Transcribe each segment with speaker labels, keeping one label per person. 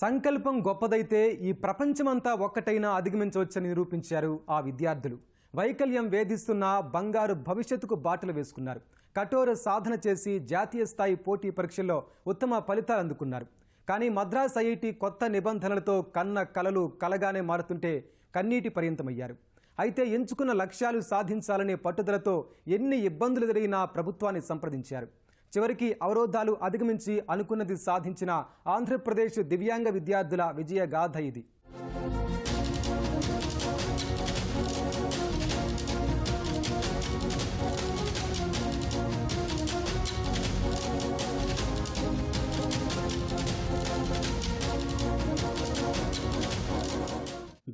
Speaker 1: సంకల్పం గొప్పదైతే ఈ ప్రపంచమంతా ఒక్కటైనా అధిగమించవచ్చని నిరూపించారు ఆ విద్యార్థులు. వైకల్యం వేధిస్తున్న బంగారు భవిష్యత్తుకు బాటలు వేసుకున్నారు. కఠోర సాధన చేసి జాతీయ స్థాయి పోటీ పరీక్షల్లో ఉత్తమ ఫలితాలు అందుకున్నారు. కానీ మద్రాస్ ఐఐటి కొత్త నిబంధనలతో కన్న కలలు కలగానే మారుతుంటే కన్నీటి పర్యంతమయ్యారు. అయితే ఎంచుకున్న లక్ష్యాలు సాధించాలనే పట్టుదలతో ఎన్ని ఇబ్బందులు జరిగినా ప్రభుత్వాన్ని సంప్రదించారు. చివరికి అవరోధాలు అధిగమించి అనుకున్నది సాధించిన ఆంధ్రప్రదేశ్ దివ్యాంగ విద్యార్థుల విజయగాథ ఇది.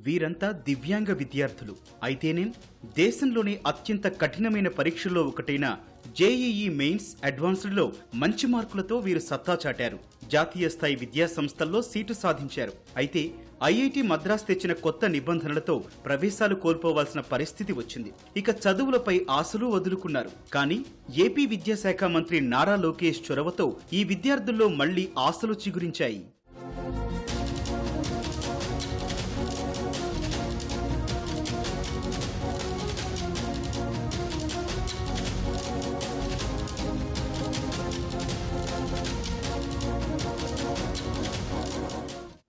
Speaker 2: వీరంతా దివ్యాంగ విద్యార్థులు. అయితేనేం దేశంలోనే అత్యంత కఠినమైన పరీక్షల్లో ఒకటైన జేఈఈ మెయిన్స్ అడ్వాన్స్డ్లో మంచి మార్కులతో వీరు సత్తా చాటారు. జాతీయ స్థాయి విద్యా సంస్థల్లో సీటు సాధించారు. అయితే ఐఐటి మద్రాస్ తెచ్చిన కొత్త నిబంధనలతో ప్రవేశాలు కోల్పోవాల్సిన పరిస్థితి వచ్చింది. ఇక చదువులపై ఆశలు వదులుకున్నారు. కానీ ఏపీ విద్యాశాఖ మంత్రి నారా లోకేష్ చొరవతో ఈ విద్యార్థుల్లో మళ్ళీ ఆశలు చిగురించాయి.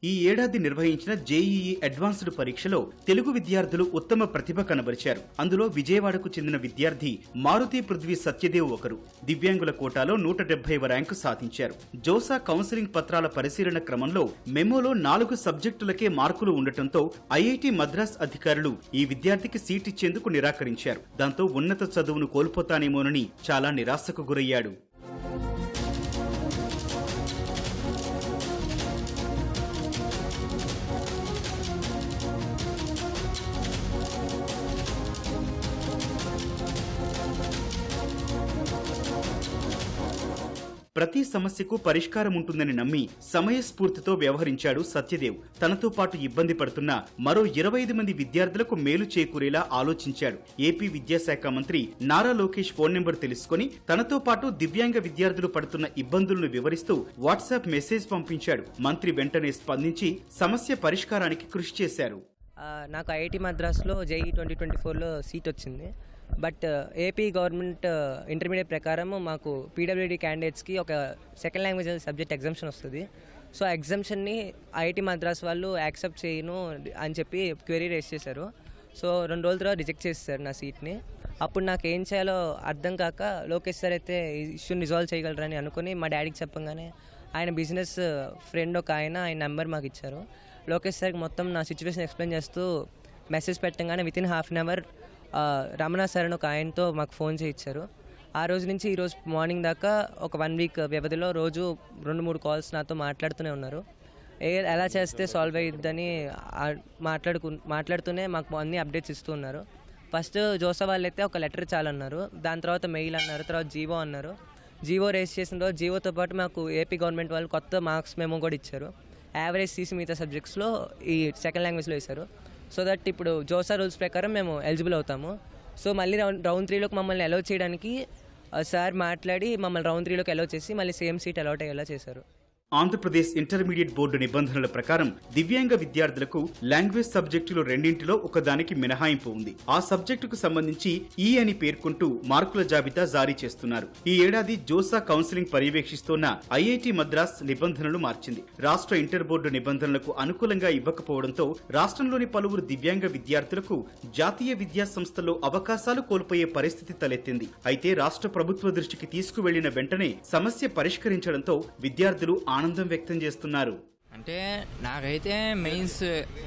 Speaker 2: ఈ ఏడాది నిర్వహించిన జేఈఈ అడ్వాన్స్డ్ పరీక్షలో తెలుగు విద్యార్థులు ఉత్తమ ప్రతిభ కనబరిచారు. అందులో విజయవాడకు చెందిన విద్యార్థి మారుతి పృథ్వీ సత్యదేవ్ ఒకరు. దివ్యాంగుల కోటాలో నూట డెబ్బైవ ర్యాంకు సాధించారు. జోసా కౌన్సిలింగ్ పత్రాల పరిశీలన క్రమంలో మెమోలో నాలుగు సబ్జెక్టులకే మార్కులు ఉండటంతో ఐఐటి మద్రాస్ అధికారులు ఈ విద్యార్థికి సీట్ ఇచ్చేందుకు నిరాకరించారు. దాంతో ఉన్నత చదువును కోల్పోతానేమోనని చాలా నిరాశకు గురయ్యాడు. ప్రతి సమస్యకు పరిష్కారం ఉంటుందని నమ్మి సమయస్ఫూర్తితో వ్యవహరించాడు సత్యదేవ్. తనతో పాటు ఇబ్బంది పడుతున్న మరో ఇరవై ఐదు మంది విద్యార్థులకు మేలు చేకూరేలా ఆలోచించాడు. ఏపీ విద్యాశాఖ మంత్రి నారా లోకేష్ ఫోన్ నెంబర్ తెలుసుకుని తనతో పాటు దివ్యాంగ విద్యార్థులు పడుతున్న ఇబ్బందులను వివరిస్తూ వాట్సాప్ మెసేజ్ పంపించాడు. మంత్రి వెంటనే స్పందించి సమస్య పరిష్కారానికి కృషి చేశారు.
Speaker 3: నాకు ఐఐటి మద్రాస్లో జేఈ ట్వంటీ ట్వంటీ ఫోర్లో సీట్ వచ్చింది. బట్ ఏపీ గవర్నమెంట్ ఇంటర్మీడియట్ ప్రకారం మాకు పీడబ్ల్యూడి క్యాండిడేట్స్కి ఒక సెకండ్ లాంగ్వేజ్ సబ్జెక్ట్ ఎగ్జామ్షన్ వస్తుంది. సో ఆ ఎగ్జామ్షన్ని ఐఐటి మద్రాస్ వాళ్ళు యాక్సెప్ట్ చేయను అని చెప్పి క్వెరీ రేస్ చేశారు. సో రెండు రోజుల తర్వాత రిజెక్ట్ చేస్తారు నా సీట్ని. అప్పుడు నాకు ఏం చేయాలో అర్థం కాక లోకేష్ సార్ అయితే ఇష్యూని రిజాల్వ్ చేయగలరని అనుకుని మా డాడీకి చెప్పంగానే ఆయన బిజినెస్ ఫ్రెండ్ ఒక ఆయన ఆయన నెంబర్ మాకు ఇచ్చారు. లోకేష్ సార్కి మొత్తం నా సిచ్యువేషన్ ఎక్స్ప్లెయిన్ చేస్తూ మెసేజ్ పెట్టంగానే within half an hour Ramana sir అని ఒక ఆయనతో మాకు ఫోన్ చేయించారు ఆ రోజు నుంచి ఈరోజు మార్నింగ్ దాకా ఒక వన్ వీక్ వ్యవధిలో రోజు రెండు మూడు కాల్స్ నాతో మాట్లాడుతూనే ఉన్నారు. ఏ ఎలా చేస్తే సాల్వ్ అయ్యిద్దని మాట్లాడుకు మాట్లాడుతూనే మాకు అన్ని అప్డేట్స్ ఇస్తూ ఉన్నారు. ఫస్ట్ జోసా వాళ్ళు అయితే ఒక లెటర్ చాలన్నారు. దాని తర్వాత మెయిల్ అన్నారు తర్వాత జీవో అన్నారు. జీవో రేస్ చేసిన రోజు జీవోతో పాటు మాకు ఏపీ గవర్నమెంట్ వాళ్ళు కొత్త మార్క్స్ మేము కూడా ఇచ్చారు. యావరేజ్ తీసి మిగతా సబ్జెక్ట్స్లో ఈ సెకండ్ లాంగ్వేజ్లో వేశారు. సో దట్ ఇప్పుడు జోసా రూల్స్ ప్రకారం మేము ఎలిజిబుల్ అవుతాము. సో మళ్ళీ రౌండ్ రౌండ్ త్రీలోకి మమ్మల్ని అలౌ చేయడానికి సార్ మాట్లాడి మమ్మల్ని రౌండ్ త్రీలోకి అలౌ చేసి మళ్ళీ సేమ్ సీట్ అలౌట్ అయ్యేలా చేశారు.
Speaker 2: ఆంధ్రప్రదేశ్ ఇంటర్మీడియట్ బోర్డు నిబంధనల ప్రకారం దివ్యాంగ విద్యార్థులకు లాంగ్వేజ్ సబ్జెక్టులు రెండింటిలో ఒకదానికి మినహాయింపు ఉంది. ఆ సబ్జెక్టుకు సంబంధించి ఈ అని పేర్కొంటూ మార్కుల జాబితా జారీ చేస్తున్నారు. ఈ ఏడాది జోసా కౌన్సిలింగ్ పర్యవేక్షిస్తోన్న ఐఐటి మద్రాస్ నిబంధనలు మార్చింది. రాష్ట్ర ఇంటర్ బోర్డు నిబంధనలకు అనుకూలంగా ఇవ్వకపోవడంతో రాష్ట్రంలోని పలువురు దివ్యాంగ విద్యార్థులకు జాతీయ విద్యాసంస్థల్లో అవకాశాలు కోల్పోయే పరిస్థితి తలెత్తింది. అయితే రాష్ట్ర ప్రభుత్వ దృష్టికి తీసుకువెళ్ళిన వెంటనే సమస్య పరిష్కరించడంతో విద్యార్థులు ఆనందం వ్యక్తం చేస్తున్నారు.
Speaker 4: అంటే నాకైతే మెయిన్స్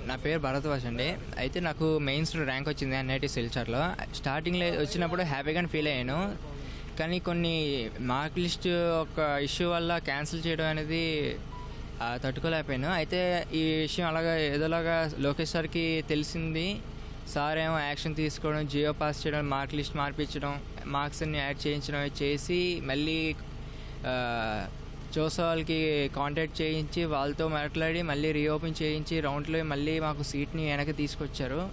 Speaker 4: నా పేరు భరద్వాజ్ అండి. అయితే నాకు మెయిన్స్ ర్యాంక్ వచ్చింది ఎన్ఐటి సిల్చర్లో స్టార్టింగ్లో వచ్చినప్పుడు హ్యాపీగా ఫీల్ అయ్యాను. కానీ కొన్ని మార్క్ లిస్ట్ ఒక ఇష్యూ వల్ల క్యాన్సిల్ చేయడం అనేది తట్టుకోలేకపోయాను. అయితే ఈ విషయం అలాగా ఏదోలాగా లోకేష్ సార్కి తెలిసింది. సార్ ఏమో యాక్షన్ తీసుకోవడం జియో పాస్ చేయడం మార్క్ లిస్ట్ మార్పించడం మార్క్స్ అన్ని యాడ్ చేయించడం చేసి మళ్ళీ ఆ, వాళ్ళకి కాంటాక్ట్ చేయించి వాళ్ళతో మాట్లాడి మళ్ళీ రీఓపెన్ చేయించి రౌండ్లో మళ్ళీ మాకు సీట్ని వెనక్కి తీసుకొచ్చారు.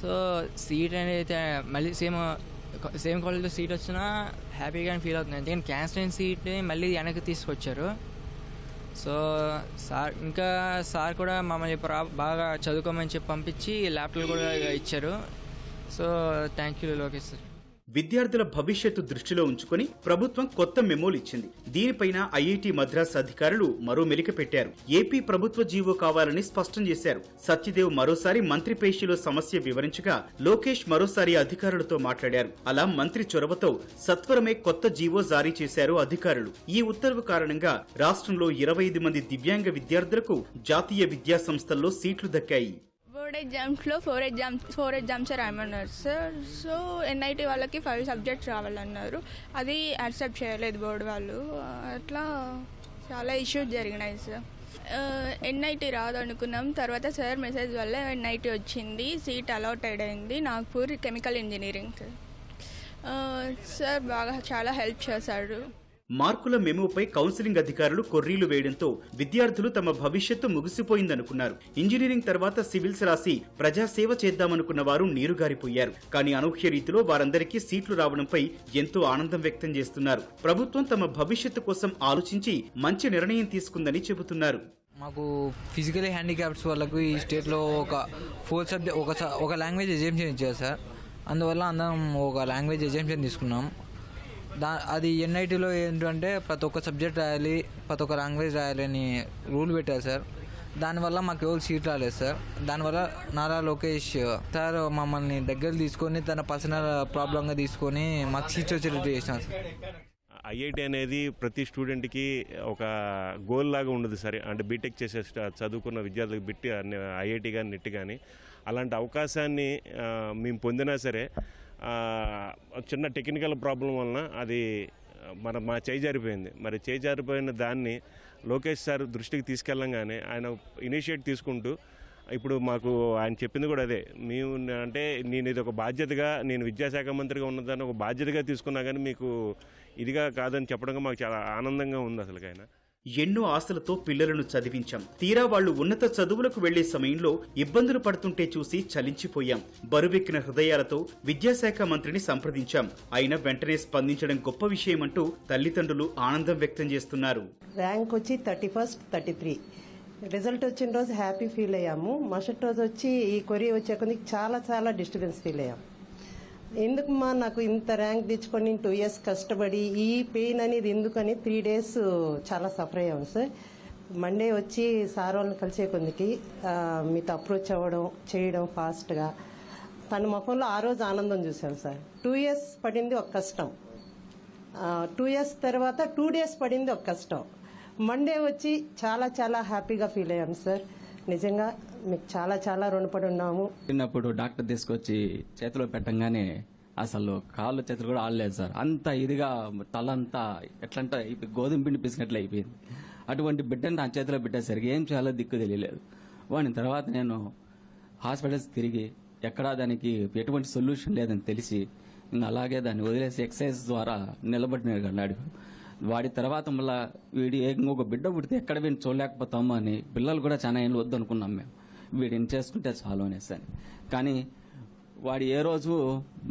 Speaker 4: సో సీట్ అనేది మళ్ళీ సేమ్ సేమ్ కాలేజ్లో సీట్ వచ్చినా హ్యాపీగా ఫీల్ అవుతుంది ఎందుకంటే క్యాన్సల్ అయిన సీట్ని మళ్ళీ వెనక్కి తీసుకొచ్చారు. సో సార్ ఇంకా సార్ కూడా మమ్మల్ని ప్రా బాగా చదువుకోమని చెప్పి పంపించి ల్యాప్టాప్ కూడా ఇచ్చారు. So thank you Lokesh sir.
Speaker 2: విద్యార్థుల భవిష్యత్తు దృష్టిలో ఉంచుకొని ప్రభుత్వం కొత్త మెమోలు ఇచ్చింది. దీనిపైన ఐఐటి మద్రాస్ అధికారులు మరో మెలిక పెట్టారు. ఏపీ ప్రభుత్వ జీవో కావాలని స్పష్టం చేశారు. సత్యదేవ్ మరోసారి మంత్రి పేషీలో సమస్య వివరించగా లోకేష్ మరోసారి అధికారులతో మాట్లాడారు. అలా మంత్రి చొరవతో సత్వరమే కొత్త జీవో జారీ చేశారు అధికారులు. ఈ ఉత్తర్వు కారణంగా రాష్ట్రంలో ఇరవై ఐదు మంది దివ్యాంగ విద్యార్థులకు జాతీయ విద్యా సంస్థల్లో సీట్లు దక్కాయి.
Speaker 5: బోర్డ్ ఎగ్జామ్స్లో ఫోర్ ఎగ్జామ్స్ ఫోర్ ఎగ్జామ్స్ రాయమన్నారు సార్. సో ఎన్ఐటి వాళ్ళకి ఫైవ్ సబ్జెక్ట్స్ రావాలన్నారు. అది యాక్సెప్ట్ చేయలేదు బోర్డు వాళ్ళు. అట్లా చాలా ఇష్యూస్ జరిగినాయి సార్. ఎన్ఐటి రాదు అనుకున్నాం తర్వాత సార్ మెసేజ్ వల్ల ఎన్ఐటి వచ్చింది. సీట్ అలాటెడ్ అయింది. Nagpur chemical engineering. Sir sir బాగా చాలా హెల్ప్ చేశాడు.
Speaker 2: మార్కుల మెమోపై కౌన్సిలింగ్ అధికారులు కొర్రీలు వేయడంతో విద్యార్థులు తమ భవిష్యత్తు ముగిసిపోయిందనుకున్నారు. ఇంజనీరింగ్ తర్వాత సివిల్స్ రాసి ప్రజాసేవ చేద్దామనుకున్న వారు నీరుగారిపోయారు. కానీ అనూహ్య రీతిలో వారందరికీ సీట్లు రావడంపై ఎంతో ఆనందం వ్యక్తం చేస్తున్నారు. ప్రభుత్వం తమ భవిష్యత్తు కోసం ఆలోచించి మంచి నిర్ణయం తీసుకుందని చెబుతున్నారు.
Speaker 6: మాకు ఫిజికలీ హ్యాండిక్యాప్స్ వాళ్ళకు ఈ స్టేట్లో ఒక ఫోర్ సబ్జెక్ట్ ఒక ఒక లాంగ్వేజ్ ఎగ్జామ్షన్ ఇచ్చారు సార్. అందువల్ల అందరం ఒక లాంగ్వేజ్ ఎగ్జామ్షన్ తీసుకున్నాం. దా అది ఎన్ఐటీలో ఏంటంటే ప్రతి ఒక్క సబ్జెక్ట్ రాయాలి ప్రతి ఒక్క లాంగ్వేజ్ రాయాలి అని రూల్ పెట్టారు సార్. దానివల్ల మాకు ఎవరు సీట్ రాలేదు సార్. దానివల్ల నారా లోకేష్ సార్ మమ్మల్ని దగ్గర తీసుకొని తన పర్సనల్ ప్రాబ్లంగా తీసుకొని మాకు సీట్స్ వచ్చేటట్టు చేసినారు సార్.
Speaker 7: ఐఐటి అనేది ప్రతి స్టూడెంట్కి ఒక గోల్ లాగా ఉండదు సరే. అంటే బీటెక్ చేసే చదువుకున్న విద్యార్థులకు బిట్టి ఐఐటి కానీ నెట్ కానీ అలాంటి అవకాశాన్ని మేము పొందినా సరే చిన్న టెక్నికల్ ప్రాబ్లం వలన అది మన మా చేయి జారిపోయింది. మరి చేయి జారిపోయిన దాన్ని లోకేష్ సార్ దృష్టికి తీసుకెళ్ళంగానే ఆయన ఇనిషియేట్ తీసుకుంటూ ఇప్పుడు మాకు ఆయన చెప్పింది కూడా అదే. మేము అంటే నేను ఇది ఒక బాధ్యతగా నేను విద్యాశాఖ మంత్రిగా ఉన్నదాన్ని ఒక బాధ్యతగా తీసుకున్నా కానీ మీకు ఇదిగా కాదని చెప్పడంగా మాకు చాలా ఆనందంగా ఉంది అసలు ఆయన
Speaker 2: ఎన్నో ఆశలతో పిల్లలను చదివించాం. తీరా వాళ్ళు ఉన్నత చదువులకు వెళ్ళే సమయంలో ఇబ్బందులు పడుతుంటే చూసి చలించిపోయాం. బరువెక్కిన హృదయాలతో విద్యాశాఖ మంత్రిని సంప్రదించాం. అయినా వెంటనే స్పందించడం గొప్ప విషయమంటూ తల్లిదండ్రులు ఆనందం వ్యక్తం చేస్తున్నారు.
Speaker 8: ర్యాంక్ వచ్చి thirty first thirty three. Result వచ్చిన రోజు హ్యాపీ ఫీల్ అయ్యాము. మరుసటి రోజు వచ్చి ఈ కొరియా వచ్చే కొద్దికి చాలా చాలా డిస్టర్బెన్స్ ఫీల్ అయ్యాము ఎందుకమ్మా నాకు ఇంత ర్యాంక్ తెచ్చుకొని టూ ఇయర్స్ కష్టపడి ఈ పెయిన్ అనేది ఎందుకని త్రీ డేస్ చాలా సఫర్ అయ్యాము సార్. మండే వచ్చి సార్ వాళ్ళని కలిసే కొందికి మీతో అప్రోచ్ అవ్వడం చేయడం ఫాస్ట్గా తన ముఖంలో ఆ రోజు ఆనందం చూశాను సార్. టూ ఇయర్స్ పడింది ఒక కష్టం. టూ ఇయర్స్ తర్వాత టూ డేస్ పడింది ఒక కష్టం. మండే వచ్చి చాలా చాలా హ్యాపీగా ఫీల్ అయ్యాను సార్. నిజంగా మీకు చాలా చాలా రుణపడి ఉన్నాము
Speaker 9: చిన్నప్పుడు డాక్టర్ తీసుకొచ్చి చేతిలో పెట్టంగానే అసలు కాళ్ళు చేతులు కూడా ఆడలేదు సార్. అంత ఇదిగా తలంతా ఎట్లంటే ఇప్పుడు గోధుమ పిండి పిసినట్లు అయిపోయింది. అటువంటి బిడ్డను నా చేతిలో పెట్టేసరికి ఏం చేయాలో దిక్కు తెలియలేదు. వాడిని తర్వాత నేను హాస్పిటల్స్ తిరిగి ఎక్కడా దానికి ఎటువంటి సొల్యూషన్ లేదని తెలిసి అలాగే దాన్ని వదిలేసి ఎక్సర్సైజ్ ద్వారా నిలబడినాడు వాడి తర్వాత మళ్ళీ వీడి ఇంకొక బిడ్డ పుడితే ఎక్కడ వీడిని చూడలేకపోతాము అని పిల్లలు కూడా చాలా ఏళ్ళు వద్దనుకున్నాం మేము. వీడిని చేసుకుంటే చాలు అనేసి అని. కానీ వాడు ఏ రోజు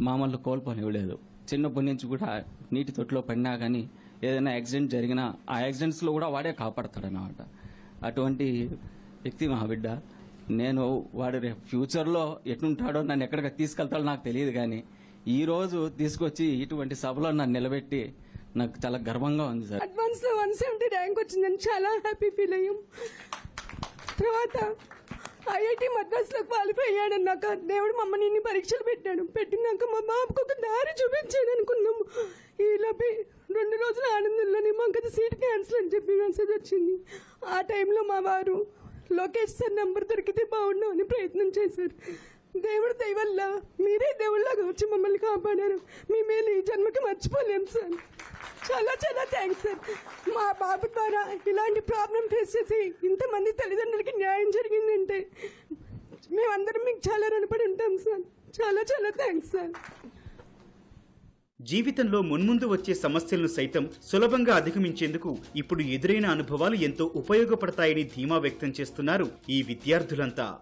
Speaker 9: మామూలు కోల్పోనివ్వలేదు చిన్నప్పటి నుంచి కూడా నీటి తొట్టులో పడినా కానీ ఏదైనా యాక్సిడెంట్ జరిగినా ఆ యాక్సిడెంట్స్లో కూడా వాడే కాపాడతాడనమాట అటువంటి వ్యక్తి మా బిడ్డ నేను వాడు రేపు ఫ్యూచర్లో ఎటుంటాడో నన్ను ఎక్కడికి తీసుకెళ్తాడో నాకు తెలియదు కానీ ఈ రోజు తీసుకొచ్చి ఇటువంటి సభలో నన్ను నిలబెట్టి నాకు చాలా గర్వంగా ఉంది సార్.
Speaker 10: అడ్వాన్స్లో వన్ సెవెంటీ ర్యాంక్ వచ్చిందని చాలా హ్యాపీ ఫీల్ అయ్యాం. తర్వాత ఐఐటి మద్రాసులో క్వాలిఫై అయ్యాడన్నాక దేవుడు మమ్మల్ని ఇన్ని పరీక్షలు పెట్టాడు. పెట్టినాక మా బాబుకు ఒక దారి చూపించాడు అనుకున్నాము ఈలోపే రెండు రోజుల ఆనందంలోనే మాకు అది సీట్ క్యాన్సిల్ అని చెప్పి మెసేజ్ వచ్చింది. ఆ టైంలో మా వారు లోకేష్ సార్ నెంబర్ దొరికితే బాగుండు అని ప్రయత్నం చేశారు. దేవుడు దయవల్ల మీరే దేవుళ్ళగా వచ్చి మమ్మల్ని కాపాడారు. మీ మేలు ఈ జన్మకి మర్చిపోలేము సార్. చాలా చాలా థ్యాంక్స్ సార్. మా బాబు ద్వారా ఇలాంటి ప్రాబ్లం ఫేస్ చేసి ఇంతమంది తల్లిదండ్రులకి న్యాయం జరిగిందంటే మేమందరం మీకు చాలా రుణపడి ఉంటాం సార్. చాలా చాలా థ్యాంక్స్ సార్.
Speaker 2: జీవితంలో మున్ముందు వచ్చే సమస్యలను సైతం సులభంగా అధిగమించేందుకు ఇప్పుడు ఎదురైన అనుభవాలు ఎంతో ఉపయోగపడతాయని ధీమా వ్యక్తం చేస్తున్నారు ఈ విద్యార్థులంతా.